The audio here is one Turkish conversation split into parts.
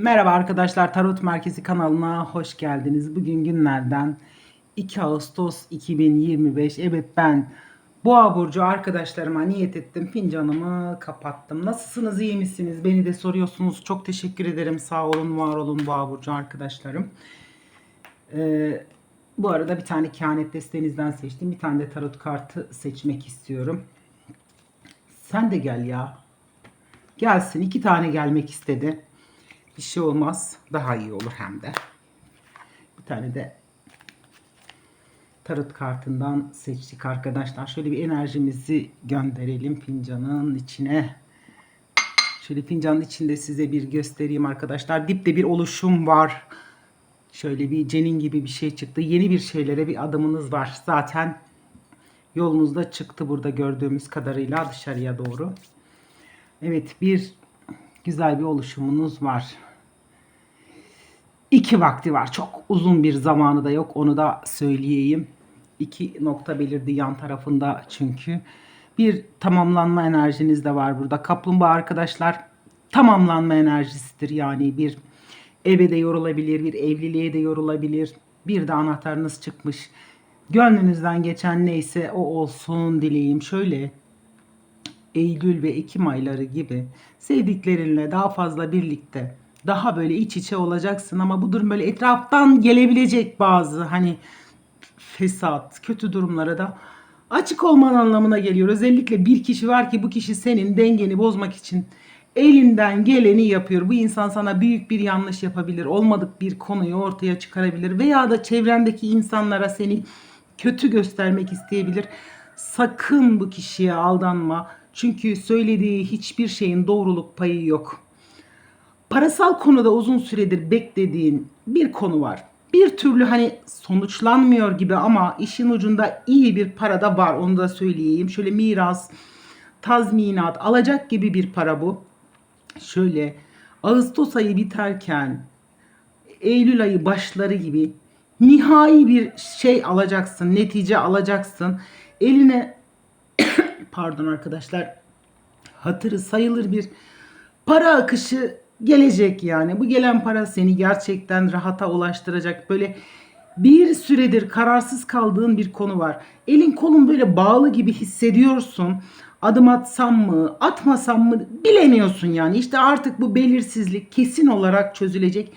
Merhaba arkadaşlar Tarot Merkezi kanalına hoş geldiniz. Bugün günlerden 2 Ağustos 2025. Evet ben Boğa burcu arkadaşlarıma niyet ettim. Fincanımı kapattım. Nasılsınız? iyi misiniz? Beni de soruyorsunuz. Çok teşekkür ederim. Sağ olun, var olun Boğa burcu arkadaşlarım. Ee, bu arada bir tane kehanet destenizden seçtim. Bir tane de tarot kartı seçmek istiyorum. Sen de gel ya. Gelsin. iki tane gelmek istedi. Bir şey olmaz. Daha iyi olur hem de. Bir tane de tarot kartından seçtik arkadaşlar. Şöyle bir enerjimizi gönderelim fincanın içine. Şöyle fincanın içinde size bir göstereyim arkadaşlar. Dipte bir oluşum var. Şöyle bir cenin gibi bir şey çıktı. Yeni bir şeylere bir adımınız var. Zaten yolunuzda çıktı burada gördüğümüz kadarıyla dışarıya doğru. Evet bir güzel bir oluşumunuz var. İki vakti var. Çok uzun bir zamanı da yok. Onu da söyleyeyim. İki nokta belirdi yan tarafında çünkü. Bir tamamlanma enerjiniz de var burada. Kaplumbağa arkadaşlar tamamlanma enerjisidir. Yani bir eve de yorulabilir, bir evliliğe de yorulabilir. Bir de anahtarınız çıkmış. Gönlünüzden geçen neyse o olsun dileyim. Şöyle Eylül ve Ekim ayları gibi sevdiklerinle daha fazla birlikte daha böyle iç içe olacaksın ama bu durum böyle etraftan gelebilecek bazı hani fesat, kötü durumlara da açık olman anlamına geliyor. Özellikle bir kişi var ki bu kişi senin dengeni bozmak için elinden geleni yapıyor. Bu insan sana büyük bir yanlış yapabilir. Olmadık bir konuyu ortaya çıkarabilir veya da çevrendeki insanlara seni kötü göstermek isteyebilir. Sakın bu kişiye aldanma. Çünkü söylediği hiçbir şeyin doğruluk payı yok. Parasal konuda uzun süredir beklediğin bir konu var. Bir türlü hani sonuçlanmıyor gibi ama işin ucunda iyi bir para da var onu da söyleyeyim. Şöyle miras, tazminat alacak gibi bir para bu. Şöyle Ağustos ayı biterken Eylül ayı başları gibi nihai bir şey alacaksın, netice alacaksın. Eline pardon arkadaşlar hatırı sayılır bir para akışı gelecek yani. Bu gelen para seni gerçekten rahata ulaştıracak. Böyle bir süredir kararsız kaldığın bir konu var. Elin kolun böyle bağlı gibi hissediyorsun. Adım atsam mı, atmasam mı bilemiyorsun yani. İşte artık bu belirsizlik kesin olarak çözülecek.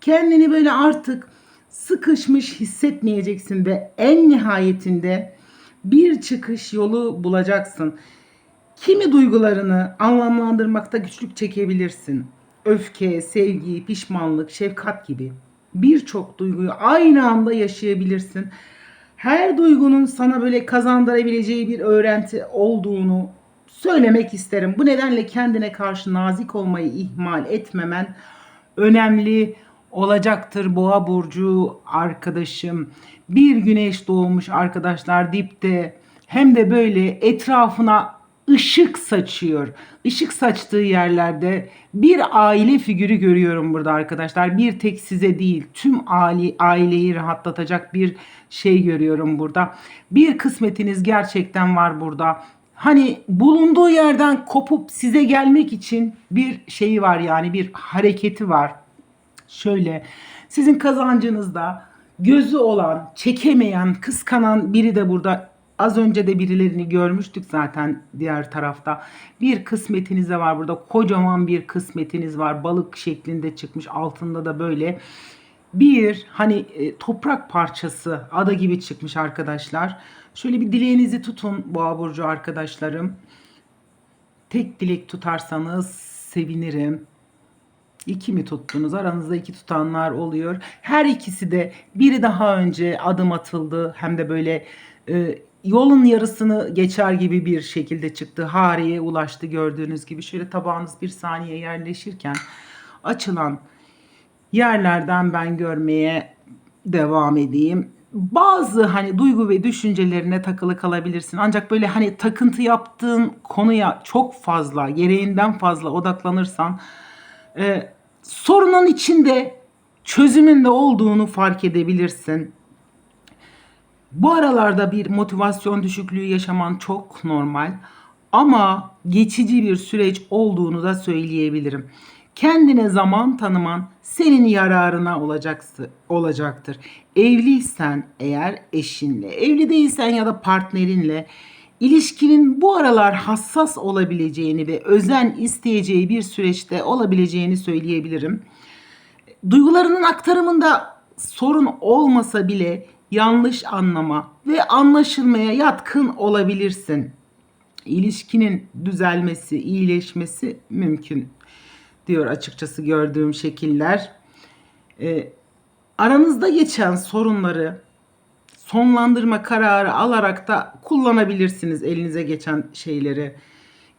Kendini böyle artık sıkışmış hissetmeyeceksin ve en nihayetinde bir çıkış yolu bulacaksın. Kimi duygularını anlamlandırmakta güçlük çekebilirsin. Öfke, sevgi, pişmanlık, şefkat gibi birçok duyguyu aynı anda yaşayabilirsin. Her duygunun sana böyle kazandırabileceği bir öğrenti olduğunu söylemek isterim. Bu nedenle kendine karşı nazik olmayı ihmal etmemen önemli olacaktır boğa burcu arkadaşım. Bir güneş doğmuş arkadaşlar dipte hem de böyle etrafına ışık saçıyor. Işık saçtığı yerlerde bir aile figürü görüyorum burada arkadaşlar. Bir tek size değil tüm aile, aileyi rahatlatacak bir şey görüyorum burada. Bir kısmetiniz gerçekten var burada. Hani bulunduğu yerden kopup size gelmek için bir şeyi var yani bir hareketi var. Şöyle sizin kazancınızda gözü olan, çekemeyen, kıskanan biri de burada Az önce de birilerini görmüştük zaten diğer tarafta. Bir kısmetiniz de var burada. Kocaman bir kısmetiniz var. Balık şeklinde çıkmış. Altında da böyle bir hani e, toprak parçası ada gibi çıkmış arkadaşlar. Şöyle bir dileğinizi tutun boğa burcu arkadaşlarım. Tek dilek tutarsanız sevinirim. İki mi tuttunuz? Aranızda iki tutanlar oluyor. Her ikisi de biri daha önce adım atıldı hem de böyle e, yolun yarısını geçer gibi bir şekilde çıktı. Hariye ulaştı gördüğünüz gibi. Şöyle tabağınız bir saniye yerleşirken açılan yerlerden ben görmeye devam edeyim. Bazı hani duygu ve düşüncelerine takılı kalabilirsin. Ancak böyle hani takıntı yaptığın konuya çok fazla, gereğinden fazla odaklanırsan e, sorunun içinde çözümün de olduğunu fark edebilirsin. Bu aralarda bir motivasyon düşüklüğü yaşaman çok normal ama geçici bir süreç olduğunu da söyleyebilirim. Kendine zaman tanıman senin yararına olacaktır. Evliysen eğer eşinle, evli değilsen ya da partnerinle ilişkinin bu aralar hassas olabileceğini ve özen isteyeceği bir süreçte olabileceğini söyleyebilirim. Duygularının aktarımında sorun olmasa bile yanlış anlama ve anlaşılmaya yatkın olabilirsin. İlişkinin düzelmesi, iyileşmesi mümkün diyor açıkçası gördüğüm şekiller. Ee, aranızda geçen sorunları sonlandırma kararı alarak da kullanabilirsiniz elinize geçen şeyleri.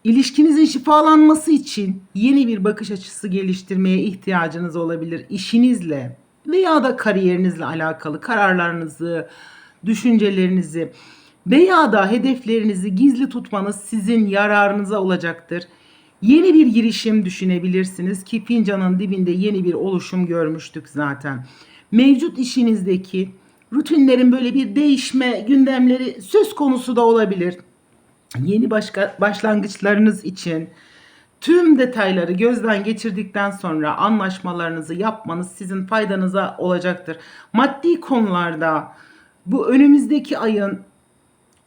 İlişkinizin şifalanması için yeni bir bakış açısı geliştirmeye ihtiyacınız olabilir. İşinizle veya da kariyerinizle alakalı kararlarınızı, düşüncelerinizi veya da hedeflerinizi gizli tutmanız sizin yararınıza olacaktır. Yeni bir girişim düşünebilirsiniz ki fincanın dibinde yeni bir oluşum görmüştük zaten. Mevcut işinizdeki rutinlerin böyle bir değişme gündemleri söz konusu da olabilir. Yeni başka başlangıçlarınız için tüm detayları gözden geçirdikten sonra anlaşmalarınızı yapmanız sizin faydanıza olacaktır. Maddi konularda bu önümüzdeki ayın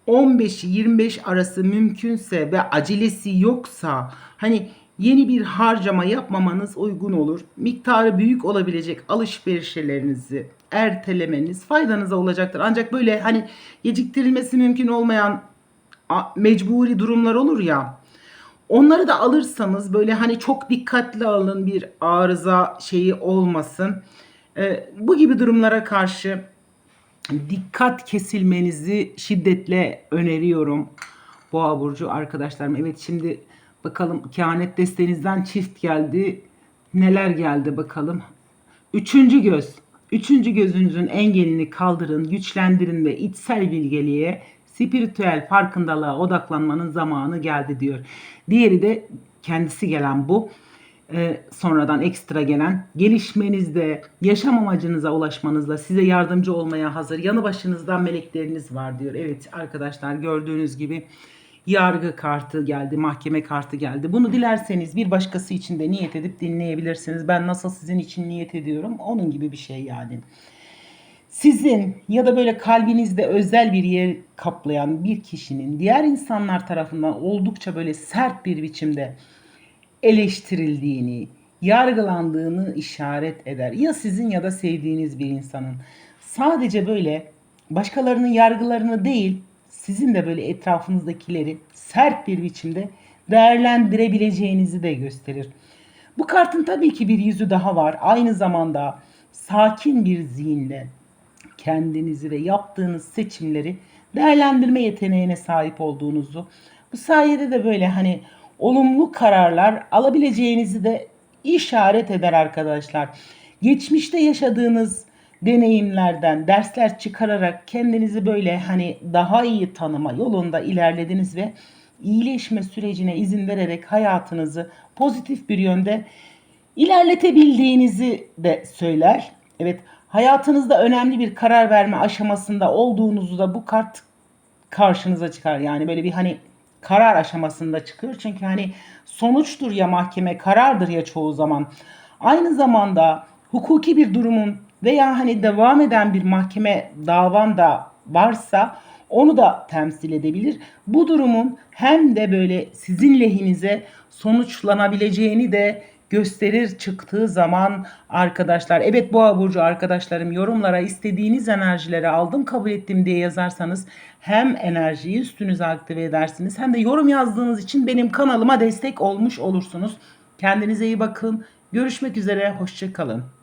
15 25 arası mümkünse ve acelesi yoksa hani yeni bir harcama yapmamanız uygun olur. Miktarı büyük olabilecek alışverişlerinizi ertelemeniz faydanıza olacaktır. Ancak böyle hani geciktirilmesi mümkün olmayan mecburi durumlar olur ya. Onları da alırsanız böyle hani çok dikkatli alın bir arıza şeyi olmasın. Ee, bu gibi durumlara karşı dikkat kesilmenizi şiddetle öneriyorum. Boğa burcu arkadaşlarım. Evet şimdi bakalım kehanet destenizden çift geldi. Neler geldi bakalım. Üçüncü göz. Üçüncü gözünüzün engelini kaldırın, güçlendirin ve içsel bilgeliğe, spiritüel farkındalığa odaklanmanın zamanı geldi diyor. Diğeri de kendisi gelen bu e, sonradan ekstra gelen gelişmenizde, yaşam amacınıza ulaşmanızda size yardımcı olmaya hazır yanı başınızda melekleriniz var diyor. Evet arkadaşlar gördüğünüz gibi yargı kartı geldi, mahkeme kartı geldi. Bunu dilerseniz bir başkası için de niyet edip dinleyebilirsiniz. Ben nasıl sizin için niyet ediyorum onun gibi bir şey yani. Sizin ya da böyle kalbinizde özel bir yer kaplayan bir kişinin diğer insanlar tarafından oldukça böyle sert bir biçimde eleştirildiğini, yargılandığını işaret eder. Ya sizin ya da sevdiğiniz bir insanın. Sadece böyle başkalarının yargılarını değil, sizin de böyle etrafınızdakileri sert bir biçimde değerlendirebileceğinizi de gösterir. Bu kartın tabii ki bir yüzü daha var. Aynı zamanda sakin bir zihinle kendinizi ve yaptığınız seçimleri değerlendirme yeteneğine sahip olduğunuzu, bu sayede de böyle hani olumlu kararlar alabileceğinizi de işaret eder arkadaşlar. Geçmişte yaşadığınız deneyimlerden dersler çıkararak kendinizi böyle hani daha iyi tanıma yolunda ilerlediniz ve iyileşme sürecine izin vererek hayatınızı pozitif bir yönde ilerletebildiğinizi de söyler. Evet, hayatınızda önemli bir karar verme aşamasında olduğunuzu da bu kart karşınıza çıkar. Yani böyle bir hani karar aşamasında çıkıyor. Çünkü hani sonuçtur ya mahkeme karardır ya çoğu zaman. Aynı zamanda hukuki bir durumun veya hani devam eden bir mahkeme davan da varsa onu da temsil edebilir. Bu durumun hem de böyle sizin lehinize sonuçlanabileceğini de gösterir çıktığı zaman arkadaşlar. Evet Boğa burcu arkadaşlarım yorumlara istediğiniz enerjileri aldım kabul ettim diye yazarsanız hem enerjiyi üstünüze aktive edersiniz hem de yorum yazdığınız için benim kanalıma destek olmuş olursunuz. Kendinize iyi bakın. Görüşmek üzere. Hoşçakalın.